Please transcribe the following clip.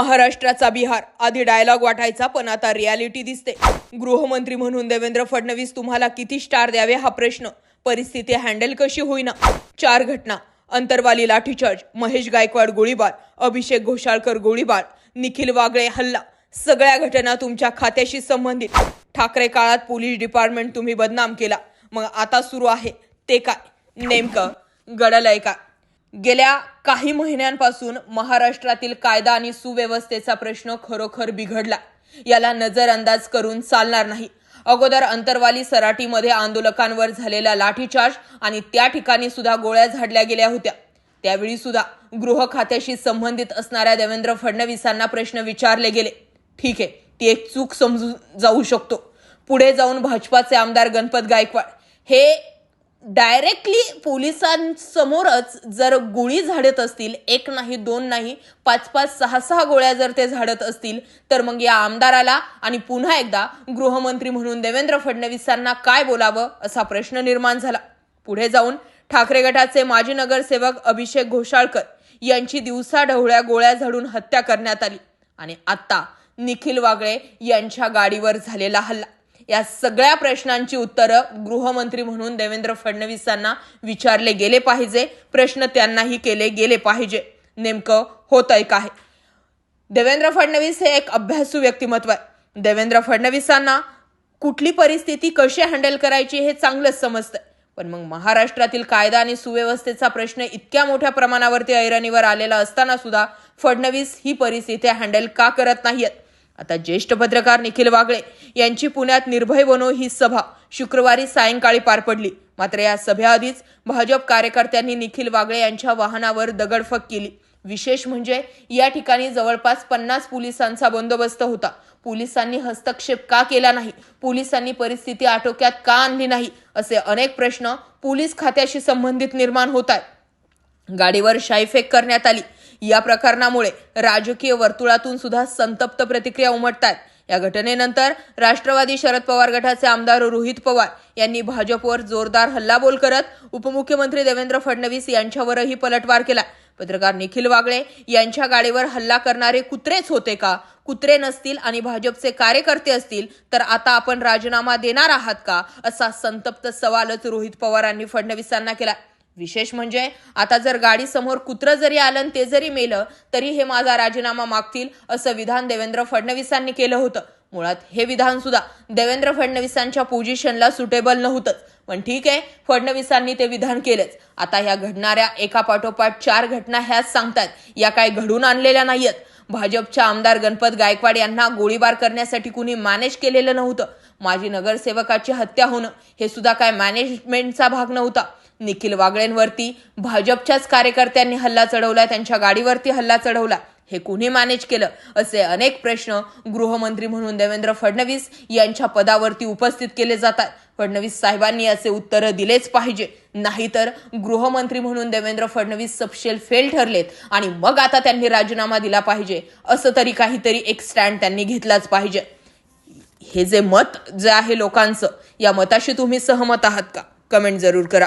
महाराष्ट्राचा बिहार. आधी डायलॉग वाटायचा पण आता रियालिटी दिसते. गृहमंत्री म्हणून देवेंद्र फडणवीस तुम्हाला किती स्टार द्यावे हा प्रश्न. परिस्थिती हँडल कशी होईना? चार घटना. अंतरवाली लाठीचार्ज. महेश गायकवाड गोळीबार. अभिषेक घोषाळकर गोळीबार. निखिल वागळे हल्ला. सगळ्या घटना तुमच्या खात्याशी संबंधित. ठाकरे काळात पोलीस डिपार्टमेंट तुम्ही बदनाम केला. मग आता सुरू आहे. ते काय? नेमकं गडलंय का? गेल्या काही महिन्यांपासून महाराष्ट्रातील कायदा आणि सुव्यवस्थेचा प्रश्न खरोखर बिघडला. याला नजरअंदाज करून चालणार नाही. अगोदर अंतरवाली सराटीमध्ये आंदोलकांवर झालेला लाठीचार्ज आणि त्या ठिकाणी सुद्धा गोळ्या झाडल्या गेल्या होत्या. त्यावेळी सुद्धा गृह खात्याशी संबंधित असणाऱ्या देवेंद्र फडणवीसांना प्रश्न विचारले गेले. ठीक आहे ती एक चूक समजून जाऊ शकतो. पुढे जाऊन भाजपाचे आमदार गणपत गायकवाड. हे डायरेक्टली पोलिसांसमोरच जर गोळी झाडत असतील एक नाही दोन नाही पाच पाच सहा सहा गोळ्या जर ते झाडत असतील तर मग या आमदाराला आणि पुन्हा एकदा गृहमंत्री म्हणून देवेंद्र फडणवीसांना काय बोलावं असा प्रश्न निर्माण झाला. पुढे जाऊन ठाकरे गटाचे माजी नगरसेवक अभिषेक घोषाळकर यांची दिवसा ढवळ्या गोळ्या झाडून हत्या करण्यात आली आणि आत्ता निखिल वागळे यांच्या गाडीवर झालेला हल्ला. या सगळ्या प्रश्नांची उत्तरं गृहमंत्री म्हणून देवेंद्र फडणवीसांना विचारले गेले पाहिजे. प्रश्न त्यांनाही केले गेले पाहिजे. नेमकं होतंय काय? देवेंद्र फडणवीस हे एक अभ्यासू व्यक्तिमत्व आहे. देवेंद्र फडणवीसांना कुठली परिस्थिती कशी हँडल करायची हे चांगलंच समजतंय. पण मग महाराष्ट्रातील कायदा आणि सुव्यवस्थेचा प्रश्न इतक्या मोठ्या प्रमाणावरती ऐरणीवर आलेला असताना सुद्धा फडणवीस ही परिस्थिती हँडल का करत नाहीयेत? आता ज्येष्ठ पत्रकार निखिल वागळे यांची पुण्यात निर्भय बनो ही सभा शुक्रवारी सायंकाळी पार पडली. मात्र या सभेआधीच भाजप कार्यकर्त्यांनी निखिल वागळे यांच्या वाहनावर दगडफक केली. विशेष म्हणजे या ठिकाणी जवळपास पन्नास पोलिसांचा बंदोबस्त होता. पोलिसांनी हस्तक्षेप का केला नाही? पोलिसांनी परिस्थिती आटोक्यात का आणली नाही? असे अनेक प्रश्न पोलीस खात्याशी संबंधित निर्माण होत आहेत. गाडीवर शाईफेक करण्यात आली. या प्रकरणामुळे राजकीय वर्तुळातून सुद्धा संतप्त प्रतिक्रिया उमटतात. या घटनेनंतर राष्ट्रवादी शरद पवार गटाचे आमदार रोहित पवार यांनी भाजपवर जोरदार हल्लाबोल करत उपमुख्यमंत्री देवेंद्र फडणवीस यांच्यावरही पलटवार केला. पत्रकार निखिल वागळे यांच्या गाडीवर हल्ला करणारे कुत्रेच होते का? कुत्रे नसतील आणि भाजपचे कार्यकर्ते असतील तर आता आपण राजीनामा देणार आहात का? असा संतप्त सवालच रोहित पवारांनी फडणवीसांना केला. विशेष म्हणजे आता जर गाडी समोर कुत्र जरी आलं ते जरी मेलं तरी हे माझा राजीनामा मागतील असं विधान देवेंद्र फडणवीसांनी केलं होतं. मुळात हे विधान सुद्धा देवेंद्र फडणवीसांच्या पोझिशनला सुटेबल नव्हतंच. पण ठीक आहे फडणवीसांनी ते विधान केलंच. आता ह्या घडणाऱ्या एका पाठोपाठ चार घटना ह्याच सांगतात या काय घडून आणलेल्या नाहीयेत. भाजपच्या आमदार गणपत गायकवाड यांना गोळीबार करण्यासाठी कुणी मॅनेज केलेलं नव्हतं. माजी नगरसेवकाची हत्या होणं हे सुद्धा काय मॅनेजमेंटचा भाग नव्हता. निखिल वागळेंवरती भाजपच्याच कार्यकर्त्यांनी हल्ला चढवला त्यांच्या गाडीवरती हल्ला चढवला. हे कुणी मॅनेज केलं? असे अनेक प्रश्न गृहमंत्री म्हणून देवेंद्र फडणवीस यांच्या पदावरती उपस्थित केले जातात. फडणवीस साहेबांनी असे उत्तर दिलेच पाहिजे. नाहीतर गृहमंत्री म्हणून देवेंद्र फडणवीस सपशेल फेल ठरलेत आणि मग आता त्यांनी राजीनामा दिला पाहिजे. असं तरी काहीतरी एक स्टँड त्यांनी घेतलाच पाहिजे. हे जे मत जे आहे लोकांचं या मताशी तुम्ही सहमत आहात का? कमेंट जरूर करा.